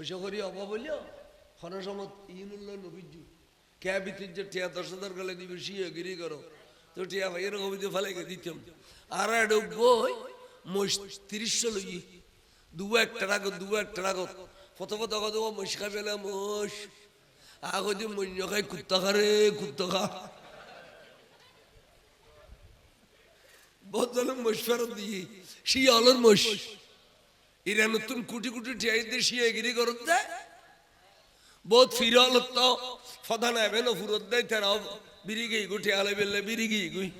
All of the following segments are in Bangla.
পয়সা করি অভাব হইল খনসমত ইনুল্লাহ নবীজু কে বিতির যে টিয়া দশ হাজার গেলে দিবে শিয়ে গিরি করো। তো টিয়া ভাই, এরকম হইতে ফেলে গে, দিতাম। আর একটা বই, মহিষ তিরিশশো লই দু এক টাকা দু এক টাকা কত কত কত মহিষ খাবে না মোষ আগো যে মন্য খাই কুত্তা খারে, কুত্তা খা। বহুত মোষ ফেরত দিয়ে শিয়া আলোর মোষ এরা নতুন কুটি কুটি টিয়াইতে শিয়া গিরি করত। দেয় বহুত ফিরল তো। ফদা নেবে না ফুরত দেয় গই গুঠে আলে বেললে বিরি গই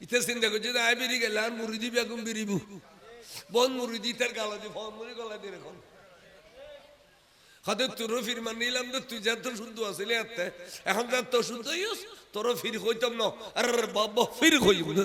ইতে চিন্তা করছে যে, আয় বিরি গেলে আর মুড়ি দিবি এখন বিরিবু বন মুড়ি দি তার গালা দি ফল মুড়ি গলা দিয়ে এখন হয়তো তোরও ফির মান নিলাম তো তুই যা তো শুদ্ধ আসলে এতে। এখন যা তো শুদ্ধ ইউস তোরও ফির হইতাম না। আর বাবা, ফির হইব না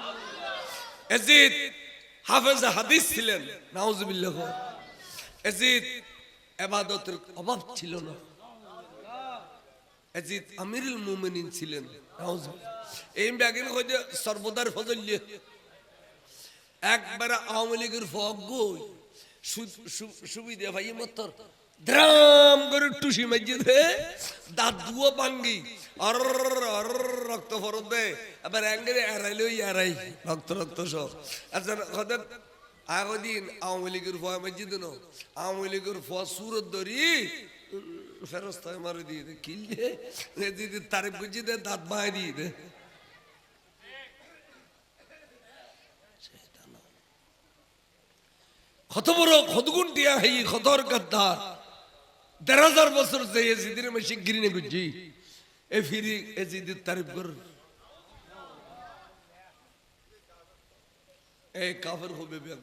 এজিদ হাফেজ হাদিস ছিলেন। নাউজুবিল্লাহ। এজিদ এবাদতের অভাব ছিল না। এজিদ আমিরুল মুমিনিন ছিলেন। এই ব্যাগিন হইতে সর্বদার ফজল্য একবার আওয়ামী লীগের ফক গই। সুবিধা ভাই মতর দ্রাম করে টুসি মাইজে দে। দাঁত দুও আর রক্ত ফরত দে। আবার অ্যাঙ্গেলে এড়াইলেও এড়াই। রক্ত রক্ত সব। আচ্ছা আগদিন আওয়ামী লীগের ফোয়া মাইজে দিন আওয়ামী লীগের ফোয়া সুরত ধরি ফেরস্তায় মারে দিয়ে কিনলে দিদি তারিফ গুজি দে, দাঁত বাই দিয়ে দে। কত বড় কতগুণ দিয়া হাই কতর গাদ্দার। দেড় হাজার বছর যে এজিদের মেশি গিরিনে গুজি এ ফিরি এজিদের তারিফ কর এ কাফের হবে বেগ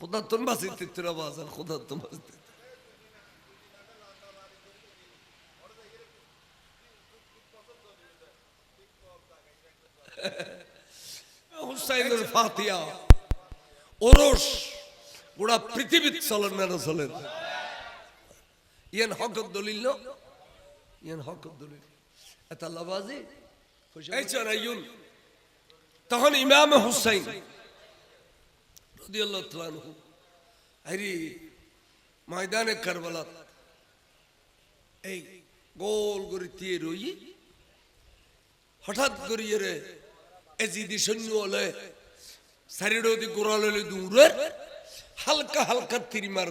খোদা তোর বাসি তিত্রা বাজার খোদা তোর বাসি হুসাইনের ফাতিয়া ওরস গোড়া পৃথিবীত চলেন না চলেন ইয়ান হকত দলিল? ইয়ান হকত দলিল। এটা লাবাজি। এই চরাইয়ুন তখন ইমাম হুসাইন রাদিয়াল্লাহু তাআলা আনহু আরে ময়দানে কারবালাত এই গোল করে দিয়ে রই হঠাৎ করিয়ে রে এজিদি সৈন্য হলে সারিডি গোড়ালে দূরে হালকা হালকা তীর মার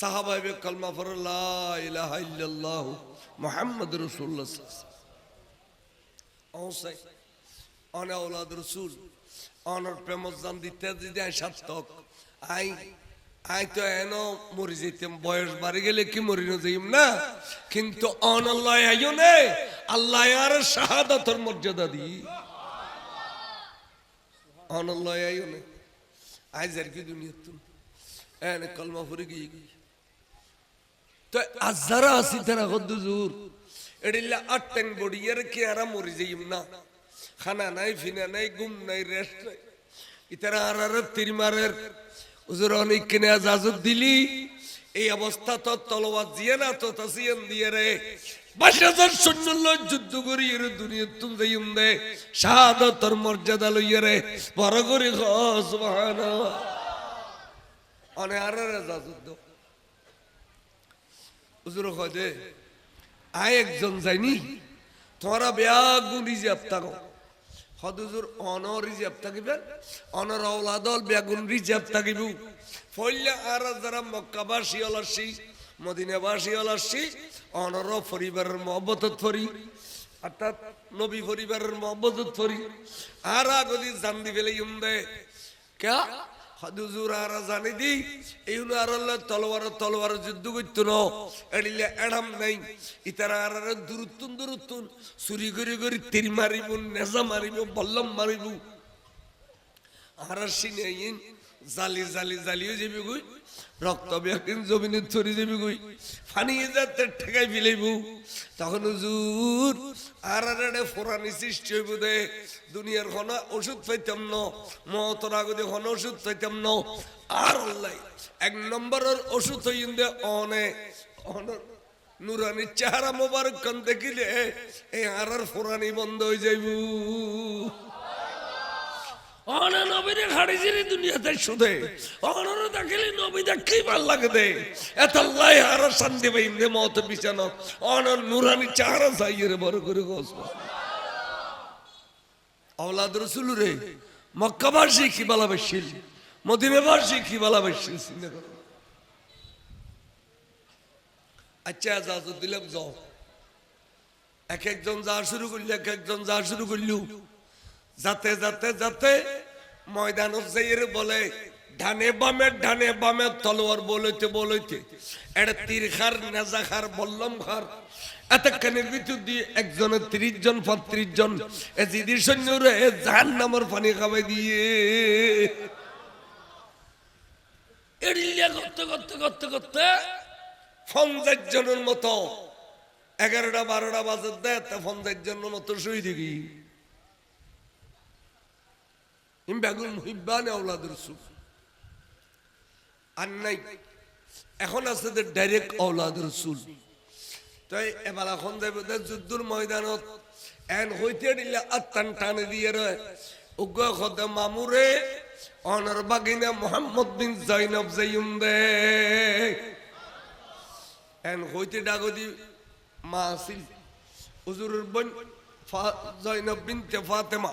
সাহাবাইবে কলমা ফর লা ইলাহা ইল্লাল্লাহ মুহাম্মদ রাসূলুল্লাহ হুসাইন অনা ওলাদ রাসূল অনার প্রেম জান দিতে দিতে আই সাতক আই আই তো এনো মরি যেতাম বয়স বাড়ি গেলে কি মরি না যাইম না? কিন্তু অন আল্লাহ আইও নে, আল্লাহ আর শাহাদাতের মর্যাদা দি। অন আল্লাহ নে। আর কি দুনিয়া তুমি এনে কলমা ফুরে গিয়ে গিয়ে। আজ যারা আছি তারা কত জোর এডিল্লা আটটেন বডি এর কি আরা যাইম না খানা নাই ফিনা নাই গুম নাই রেস্ট নাই ইতারা আর আর কিনে আজাজত দিলি এই অবস্থা তো তলোয়ার দিয়ে না তো তাসিয়ান দিয়ে রে বাইশ হাজার সৈন্য যুদ্ধ করি এর দুনিয়া তুমি যাইম দে শাহাদতর মর্যাদা লইয়া রে বড় করি সুবহানাল্লাহ অনে আর আর আজাজত হুজুর কয়, দে, আয় একজন যায়নি তোমরা বেয়া গুণি যে আপতাগো হদুজুর অন রিজার্ভ থাকিবেন অনর অলাদল বেগুন রিজার্ভ থাকিব। ফইলে আর যারা মক্কাবাসী অলসি, মদিনাবাসী অলসি, অনর পরিবারের মহব্বতত ফরি অর্থাৎ নবী পরিবারের মহব্বতত ফরি আর আগদি জান দিবেলে ইউন্দে কে হদুজুর আর জানি দি, এই আর তলোয়ার তলোয়ার যুদ্ধ করতো ন। এড়াম নাই। ইতারা আর দূরত্তুন দূরত্তুন। চুরি করে করে তীর মারিব নেজা মারিব বল্লম মারিব আর সিনে জালি জালি, জালিও যাবি গই রক্ত ব্যাকিন জমিনে ছড়ি যাবি গই ফানিয়ে যাতে ঠেকাই ফিলাইব। তখন হুজুর আর আর এড়ে ফোরানি সৃষ্টি হইব দে। দুনিয়ার কোন ওষুধ পাইতাম ন। মতর আগতে কোন ওষুধ পাইতাম ন। আর আল্লাহ, এক নম্বরের ওষুধ হইন দে অনে অনর নুরানি চেহারা মোবারক কান দেখিলে এই আর ফোরানি বন্ধ হয়ে যাইব। অনে নবীরে খাড়িছিলি দুনিয়াতে শুধে। অনরে দেখিলি নবী দেখি ভালো লাগে দে। এত আল্লাহ আর শান্তি পাইম দে মত বিছানো অনর নুরানি চেহারা চাইয়ে রে, বড় করে গোস আওলাদ রসুল রে মক্কাবাসী কি ভালোবাসিল? মদিনাবাসী কি ভালোবাসিল? চিন্তা আচ্ছা যা দিলাম, যাও। এক একজন যা শুরু করলি, এক একজন যা শুরু করলু। যাতে যাতে যাতে যাইয়ের বলে ডানে বামে ডানে বামে তলোয়ার বলইতে বলইতে। এটা তীর খার নেজা বল্লম খার ত্রিশ জন জন এ খাওয়াই দিয়ে। করতে করতে করতে করতে মতো, এগারোটা, বারোটা বাজার দেয়, তা পঞ্চাশ মতো শুই দেখি বেগুন আর নাই এখন আছে যে ডাইরেক্ট আওলাদ রসুল তাই এবার এখন যাইব যে যুদ্ধর ময়দানত এন হইতে দিলে আত্মান টানে দিয়ে রয় উগ্র খদে মামুরে অনর বাগিনা মোহাম্মদ বিন জৈনব জয়ুম দে এন হইতে ডাগদি মা আছিল হুজুরের বোন জৈনব বিনতে ফাতেমা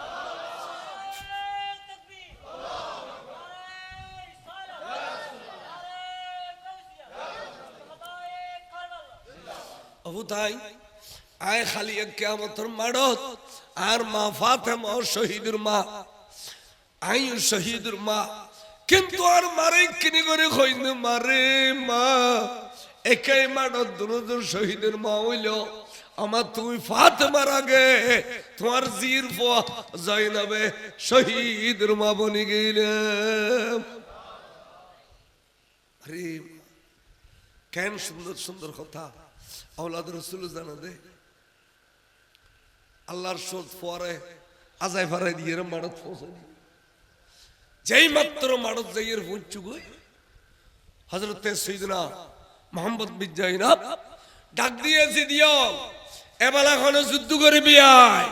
তাই? আয় খালি কেমতর মাড়ত আর মা শহীদের মা। আই শহীদের মা। কিন্তু আর মারে কিনি করে মারে মা। একাই মাড়ত দুজন শহীদের মা হইল। আমার তুমি ফাতেমার আগে, তোমার জির জয়নাবে শহীদের মা বনি আরে কেন সুন্দর সুন্দর কথা? আওলাদ রসুল জানা দে। আল্লাহর সোজ পরে আজাই ফারাই দিয়ে মারত পৌঁছে যেই মাত্র মারত যাইয়ের পৌঁছু গই হজরত সৈদনা মোহাম্মদ বিন জাইনাব ডাক দিয়েছি দিও এখন যুদ্ধ করবি আয়।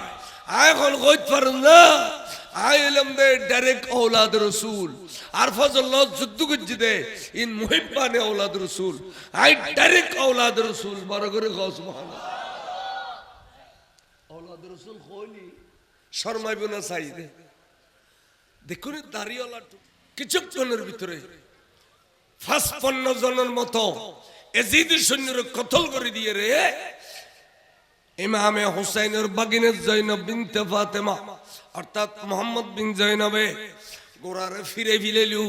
এখন কইতে পারেন না। আয় এলাম দে, ডাইরেক্ট ঔলাদ রসুল। আর ফজল যুদ্ধ করছি দে, ইন মুহিব্বানে ঔলাদ রসুল। আই, ডাইরেক্ট ঔলাদ রসুল, বড় করে গস মহান ঔলাদ রসুল কইলি, শর্মাইব না চাই দে দেখুন দাঁড়িয়েলা কিছুক্ষণের ভিতরে পাঁচপন্ন জনের মতো এজিদের সৈন্যর কতল করে দিয়ে রে ইমামে হুসাইনের বাগিনের জৈনব বিনতে ফাতেমা, অর্থাৎ মোহাম্মদ বিন জৈনবে গোড়ারে ফিরে ফিরেলু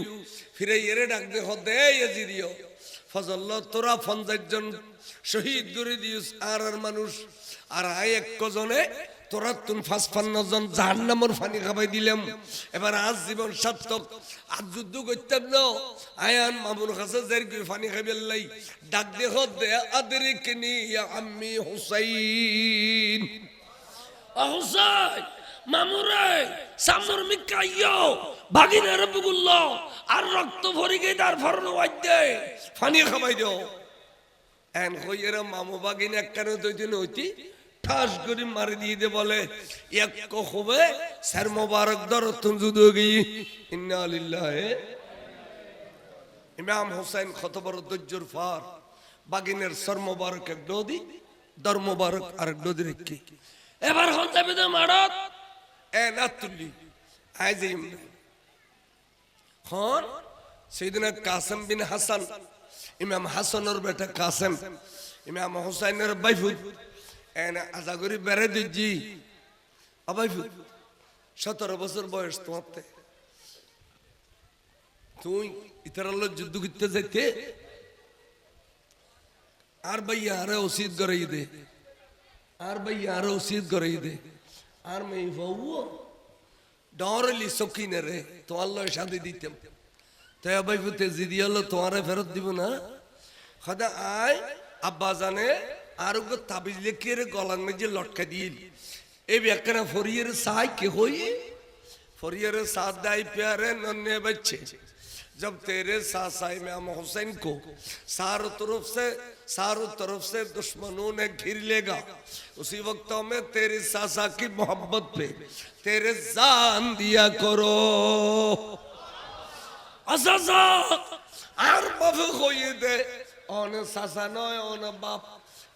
ফিরে এরে ডাক দে, হদে এজি দিও ফজল তোরা পঞ্চাশ জন শহীদ করে দিউস আর আর মানুষ, আর আয় এক কজনে তোরা তুন ফাঁস জন জাহান নামর খাবাই দিলাম। এবার আজ জীবন সার্থক। আজ যুদ্ধ করতাম না। আয়ান মামুর কাছে যাই করে ফানি খাবে লাই। ডাক দে হদে আদের কিনি আমি হুসাইন। অহসাই মামুরে, সামর মিকাইয়ো ভাগিনারে বুগুল্ল আর রক্ত ভরি গে তার ফরন ওয়াইদে ফানি খাবাই দিও। এন কইয়েরা মামু বাগিন একখানে দুইদিন হইতি। ঠাস করে মারি দিয়ে দে বলে, এক হবে স্যার মোবারক দর ইমাম হোসেন কত বড় দজ্জুর ফার, বাগিনের সর মোবারক এক ডোদি দর মোবারক ডোদি এবার মারত এ না তুলি কাসেম বিন হাসান, ইমাম হাসানের বেটা কাসেম, ইমাম হুসাইনের বাইফুত এন আজাগরি বেড়ে দিচ্ছি। আবাইফুত সতেরো বছর বয়স তোমার তুই ইতারাল যুদ্ধ করতে যাইতে? আর ভাইয়া আরে ওসিদ করাই দে। আর ভাইয়া আরে ওসিদ করাই দে। আর মেয়ে বউ ডরলি সকিনে রে, তোমার লয় শাদি দিতাম তাই আবাই ফুতে জিদি হলো তোমারে ফেরত দিব না? সদা আয়, আব্বা জানে আর ওকে তাবিজ লেখিয়ে রে গলার মেঝে লটকা দিল এই ব্যাখ্যানা ফরিয়ের সাই কে হই फरियर सादाई प्यारे नन्हे बच्चे जब तेरे साथ साई इमाम हुसैन को सारों तरफ से सारों तरफ से दुश्मनों ने घिर लेगा उसी वक्त में तेरी सासा की मोहब्बत पे तेरे जान दिया करो আসাসা আর বাপে কইয়ে দে অন সাসা নয় অন বাপ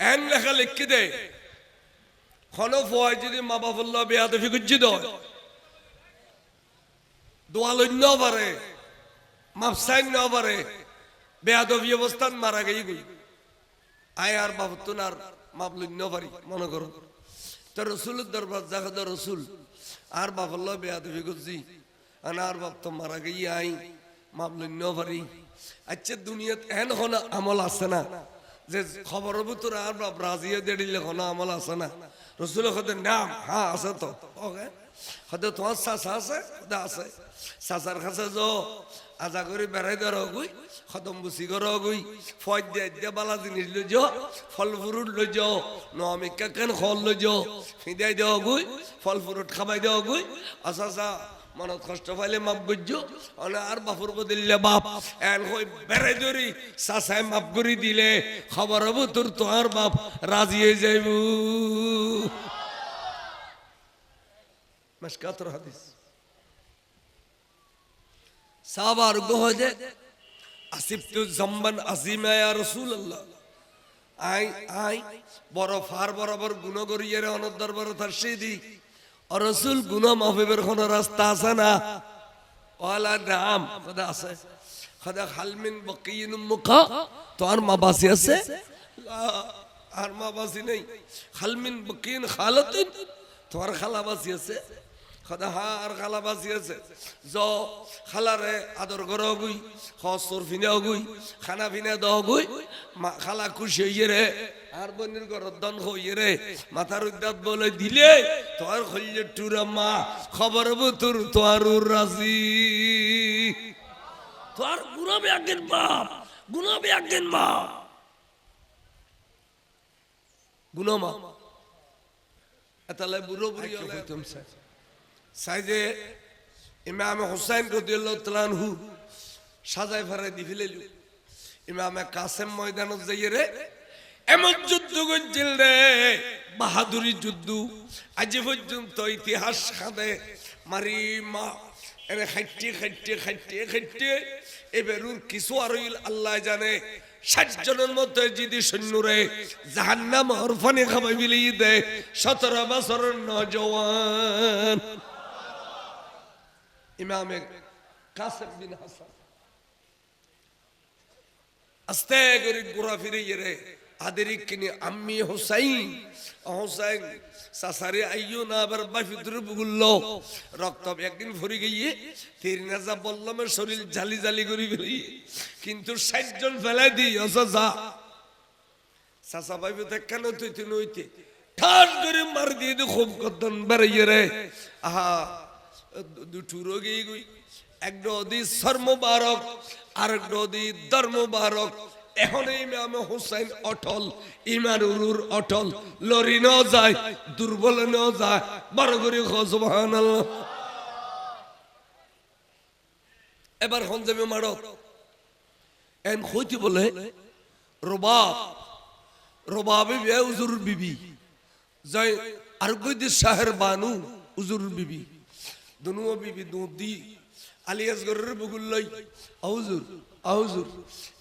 এন লেখা লিখি দে। খনফ হয় যদি মা বাবুল্লাহ বেয়াদে ফিগুজ্জি দয়। দোয়ালন্য পারে মাফসাইন ন পারে, বেয়াদবি অবস্থান মারা গেই গই। আয় আর বাবতুন আর মাপলন্য পারি, মনে করো। তো রসুলের দরবার জাহাদ রসুল, আর বাবুল্লাহ বেয়াদবি গুজি আনার বাপ তো মারা গই আই মাপলন্য পারি। আচ্ছা দুনিয়াত এন হন আমল আছে না? যে খবর ভিতর আর বাপ রাজিয়ে দেড়িলে হন আমল আছে না। রসুল হতে নাম হ্যাঁ আছে তো। ওকে? হতে তোমার চাষা আছে? হতে আছে। চাষার কাছে যো আজা করে বেড়াই ধর গুই, খতম বুসি কর গুই ফজ দিয়ে দিয়ে বালা জিনিস লই যাও, ফল ফুরুট লই যাও, নমিকা কেন ফল লই যাও, ফিদাই দেওয়া গুই, ফল ফুরুট খাবাই দেওয়া গুই। আচ্ছা আচ্ছা মনত কষ্ট পাইলে মাপ বুঝ আর বাপুর দিলে বাপ। এন হই বেড়ে ধরি সাসাই মাপ করি দিলে। খবর হব তোর তো আর বাপ রাজি হয়ে যাইব। মাসকাতর হাদিস। সাবার গোহজে আসিফতু জম্বান আসিমা ইয়া রাসূলুল্লাহ। আই আই, বড় ফার বরাবর গুণগরিয়ারে করিয়ে অনদরবার তার সিদি রাসূল গুণ মাফিবের কোন রাস্তা আছে না? ওয়ালা নাম খোদা আছে। খোদা হালমিন বকিন মুখা তো আর মা বাসি আছে? আর মা বাসি নেই। হালমিন বকিন খালাতিন তোমার খালা বাসি আছে? খদা হা আর খালা বাসি আছে? জ খালারে আদর করো গুই হসর ফিনে গুই, খানা ফিনে দাও গুই খালা খুশি হইয়ে রে। আর বনির ঘর দন হইয়ে রে মাথার উদ্যাত বলে দিলে তোর হইলে টুরা মা খবর বুতুর তোর রাজি। তোর গুণবে একদিন বাপ গুণবে একদিন বাপ। গুণমা এতালে বুড়ো বুড়ি হইতাম সাইজে ইমাম হুসাইন রদিয়াল্লাহু তাআলা আনহু সাজাই ফারাই দি ফেলিলু ইমামে কাসেম ময়দানত যাইয়ে রে এমন যুদ্ধ করছিল রে, বাহাদুরি যুদ্ধ। আজ পর্যন্ত ইতিহাস খাদে, মারি মা এনে খাইটে খাইটে খাইটে খাইটে। এবারুর কিছু আর আল্লাহ জানে। ষাট জনের মধ্যে যদি সৈন্যরে জাহান্নাম হরফানে খাবাই বিলিয়ে দেয় সতেরো বছরের নজওয়ান। ইমামে কাসেম বিন হাসান। আস্তে করে ঘোরা ফিরে গেলে আদেরি কিনে আম্মি হোসাইন। হোসাইন, সাসারে আইয়ো না আবার বাফিদুর বুগুল্ল রক্ত একদিন ভরে গিয়ে তিন নাজা বললাম শরীর জালি জালি করে বেরিয়ে কিন্তু ষাট জন ফেলাই দিই অস সাসা ভাইবে কেন তুই তুই নইতে? ঠাস করে মার দিয়ে দে খুব কদন বেড়াইয়ে রে। আহা, দুটু রোগে গই। একটা অদি সর্মবারক আর একটা অদি ধর্মবারক এখন ইমাম হুসাইন অটল ইমান উরুর অটল, লরি ন যায়, দুর্বল ন যায় বড় করে খসবান এবার হঞ্জামে মারক এন হইতে বলে, রবাব, রবাবে বে উজুর বিবি জয় আর কইতে শাহের বানু উজুর বিবি, দুনুও বিবি দুদি আলিয়াস গরের লই আউজুর আউজুর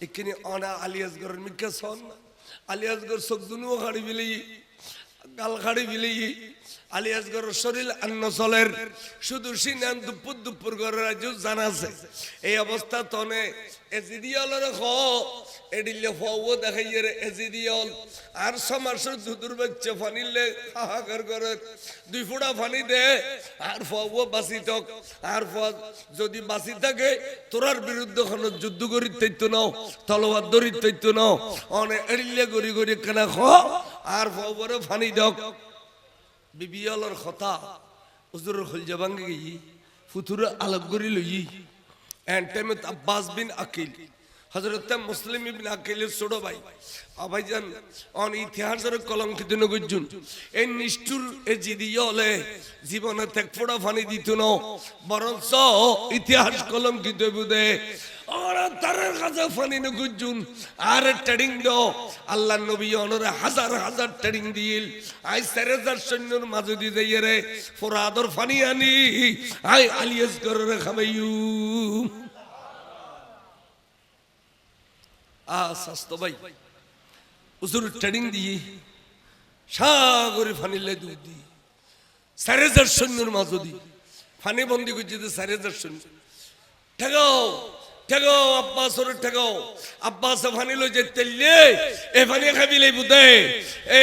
এখানে অনা আলিয়াস মিখ্যা সন আলিয়াস গর সব দুনুও খাড়ি বিলেই গাল খাড়ি বিলেই আলিয়াস গর শরীর আন্ন চলের শুধু সিনান দুপুর দুপুর গরের রাজু জানাছে। এই অবস্থা তনে এজিদিয়ালের খ, এডিলে ফাও দেখাইয়ে রে এজিদিয়াল। আর সমাসের দুদুর বাচ্চা ফানিলে হাহাকার করে, দুই ফুটা ফানি দে, আর ফাও বাসি তক আর যদি বাসি থাকে, তোরার বিরুদ্ধে কোনো যুদ্ধ করি তৈতো নাও, তলোয়ার দরি তৈতো নাও। অনে এড়িলে গড়ি গড়ি কেনা খ আর ফাও ফানি দক বিবিয়ালর কথা উজুরের হল জবাঙ্গে গিয়ে ফুতুরে করি লই এন্ড টাইমে আব্বাস বিন আকিল, হজরত মুসলিম ইবিন আকিলের ছোট ভাই। আভাইজান অন ইতিহাসের কলঙ্কিত নগুজুন এই নিষ্ঠুর, এ জিদিয়লে জীবনে ত্যাগ ফোড়া ফানি দিত ন বরঞ্চ ইতিহাস কলঙ্কিত বুদে। আর তারের কাছে ফানি দো। আল্লাহ নবী অনরে হাজার হাজার দিল। আই চার হাজার সৈন্যর মাঝে দি যাইয়ে রে ফোরাদর ফানি আনি। আই আলিয়াস করে খাবাইউ আ, স্বাস্থ্য ভাই উজুর ট্রেডিং দিয়ে সাগরে ফানিলে দুধ দি। চার হাজার সৈন্যর মাঝে দি। ফানি বন্দি করছে হাজার সৈন্য। ঠেগাও ঠেগাও আব্বাস ওর ঠেগাও আব্বাস ফানি লই যে তেললে এ ফানি খাবি লই বুদে এ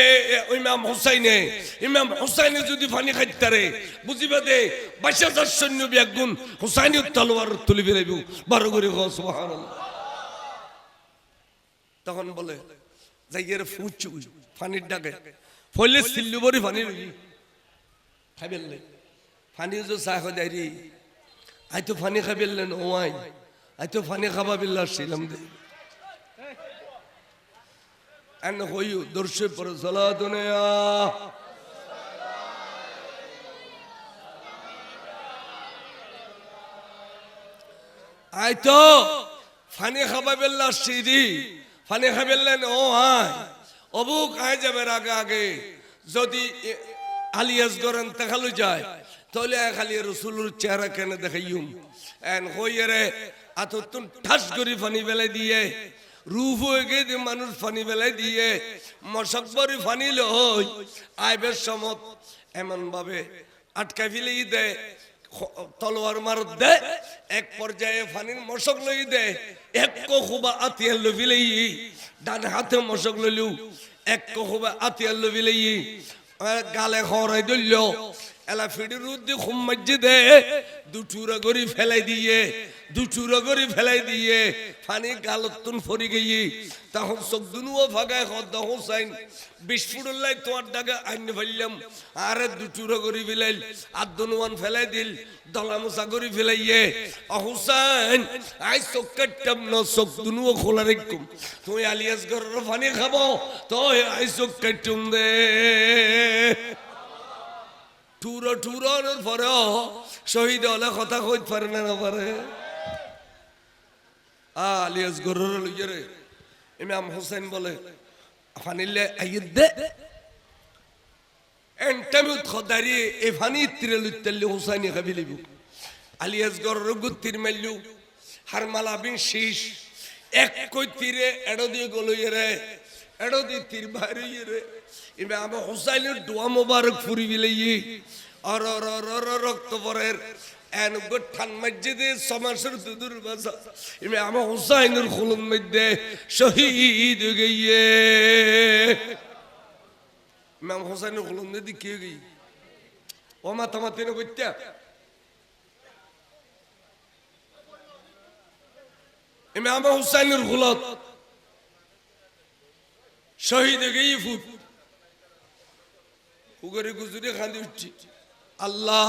ইমাম হুসাইনে ইমাম হুসাইনে যদি ফানি খাইতারে, বুঝিবা দে বাইশ হাজার সৈন্য বিয়াগুন হুসাইনি তলোয়ার তুলি বেরাইব বারো করে সুবহানাল্লাহ। তখন বলে, যাইয়ের ফুচু ফানির ডাকে। ফলে সিল্লু বরি ফানি লই খাইবেললে ফানি যে চাহ রে, আই তো ফানি খাইবেললেন ও আই। আই তো ফানি খাবা বিল্লা ছিলাম দে। এন হইও দর্শে পর সলা দুনিয়া আই তো ফানি খাবা বেল্লা সিঁড়ি ফানি খাবেললেন ও অবুক আয় যাবে আগে আগে। যদি আলিয়াস গরেন দেখাল যায়, তাহলে খালি রসুলুর চেহারা কেন দেখাইম এন হইয়ে আত তুন ঠাস করে ফানি বেলাই দিয়ে, রূপ হয়ে গিয়ে মানুষ ফানি বেলাই দিয়ে, মশক বরি ফানি লই, আইবের সমত এমন ভাবে আটকাই ফেলেই দেয় তলোয়ার মারত দে, এক পর্যায়ে ফানির মশক লই দে, এক কখুবা আতিয়ার লবি লই ডান হাতে মশক লইলু, এক কখুবা আতিয়ার লবি লই গালে খরাই দিল এলা ফিডির উদ্দি খুম মজ্জি দে, দুটুরা গরি ফেলাই দিয়ে দুটুরা গরি ফেলাই দিয়ে ফানি গালতুন ফরি গিয়ে তখন চোখ দুনুও ভাগায় হদ্দ হোসাইন বিস্ফুটুল্লাই তোমার ডাকে আইন ফেললাম। আরে দুটুরা গরি ফেলাইল, আর দুনুয়ান ফেলাই দিল দলামুসা গরি ফেলাইয়ে। অহুসাইন আই চোখ কাটতাম ন, চোখ দুনুও খোলা রেখুম। তুমি আলিয়াস ঘরের ফানি খাব তো আই চোখ কাটুম দে। টুরো টুরোর পরে শহীদ হলে কথা কইতে পারে না পারে। আলিয়াস গরুর লইয়ে রে। ইমাম হোসেন বলে ফানিলে আইয়ে দে এন্টামিউত খদারি, এ ফানি তিরে লুইতেলে হোসাইনি খাবি লিবু আলিয়াসগড় রঘুত্তির মেল্লু হারমালা বিন শীষ, এক কই তীরে এড়ো দিয়ে গলইয়ে রে, এড়ো দিয়ে তীর বাইরে রে। আমার হুসাইনের দোয়া মোবারক ফুরি বিলেই অর, রক্ত পরের এন গঠান মসজিদে সমাসের দুদুর এবার আমার হুসাইনের খুলুম মধ্যে শহীদ গিয়ে ইমাম হোসেনের খুলুম মধ্যে কি গই? ও মাথা মাথা করতে ইমাম হুসাইনের গুলত শহীদ গিয়ে ফুট। উগরে গুজুরে খালি উঠছি। আল্লাহ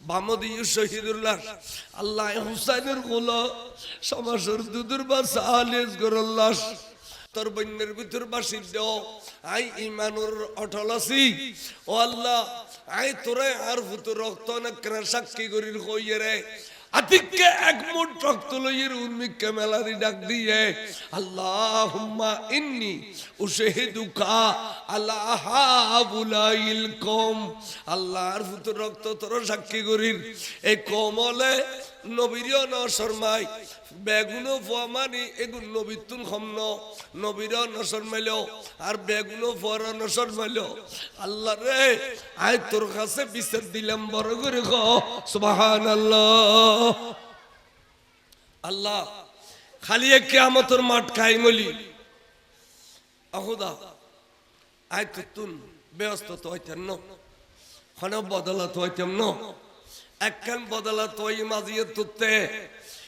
বাম দিয়ে আল্লাহ হুসাইনের গোলা সমাসর দুদুর বা সাহালেজ গরল লাশ তোর বন্যের ভিতর বাসি দেও। আই ইমানুর অটল আছি। ও আল্লাহ, আই তোরে আর ফুতুর রক্ত না সাক্ষী করির হইয়ে রে। আতিককে এক মুঠ রক্ত লইয়ের উন্মিককে মেলারি ডাক দিয়ে, আল্লাহুম্মা ইন্নি উশহিদুকা আলা হাবুলাইল কম আল্লাহর ফুতুর রক্ত তোর সাক্ষী করির। এই কমলে নবীর ন বেগুনো ফমানি এগুন নবীতুন খমন। নবীর নসর মেল আর বেগুনো ফর নসর মেল আল্লাহ রে, আয় তোর কাছে বিচার দিলাম, বড় করে সুবাহান আল্লাহ আল্লাহ, খালি কেয়ামতর মাঠ খাই মলি আহুদা আয় তো তুন, ব্যস্ত তো হইতেন ন। খনে বদলা তো হইতেম ন। একখান বদলা তো মাঝিয়ে তুতে।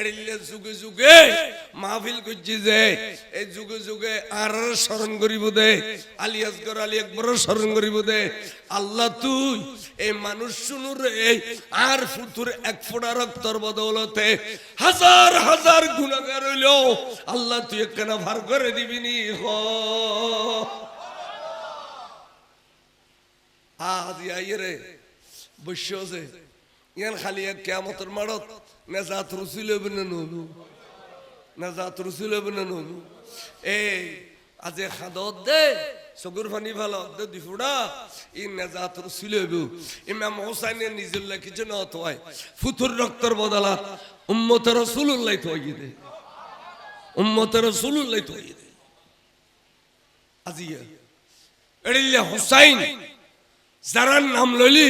এড়িলে যুগে যুগে মাহফিল করছি যে এই যুগে যুগে আর স্মরণ করিব দে, আলী আসগর আলী আকবর স্মরণ করিব দে। আল্লাহ তুই এই মানুষ শুনু রে, আর ফুতুর এক ফোঁটা রক্তর বদৌলতে হাজার হাজার গুণাগার হইল আল্লাহ তুই একখানা ভার করে দিবি নি, হ। আজ আইয়ে রে আছে ইয়ান খালি এক কেমতর মারত নেজাত রসুল হবে না নলু নেজাত রসুল হবে না নলু এই, আজি খাদত দে, চকুর ফানি ভালো দে দিফুড়া ই নেজাত রসুল ইমাম হোসাইনে নিজের কিছু না হয়। ফুতুর রক্তর বদলা উম্মত রসুল্লাহ তো দে। উম্মত রসুল্লাহ তো দে। আজিয়া এড়িলে হোসাইন, যারার নাম লইলি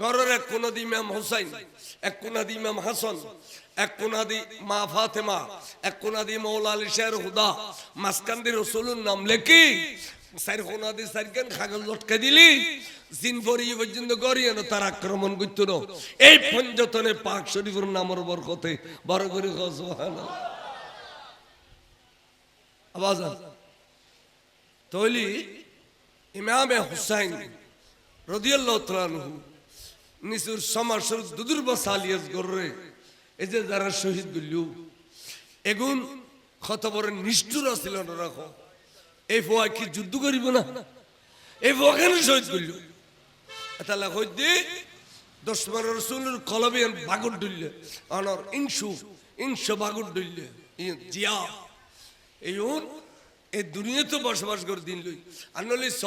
ঘরের এক কোনাদি ইমাম হোসাইন, এক কোনাদি ইমাম হাসান, এক কোনাদি মা ফাতেমা, এক কোনাদি মৌলা আলী শের হুদা মাসকান্দি রসুলুর নাম লেখি দিলি হুসাইন, রদিয়াল্লাহ নিচুর সমাসর দুদুর বাসালিয়াস গর্রে। এই যে যারা শহীদ গুলিও এগুন কত বড় নিষ্ঠুর ছিল না রাখো। এই ফোয়া কি যুদ্ধ করিব না? এই ফোয়া কেন শহীদ এটা লেখ দি দশমান রসুলের কলবে বাগুর ডুললে অনর ইংসু ইংসু বাগুর ডুললে জিয়া। এই এই দুনিয়াতে বসবাস করে দিন লই আনলি স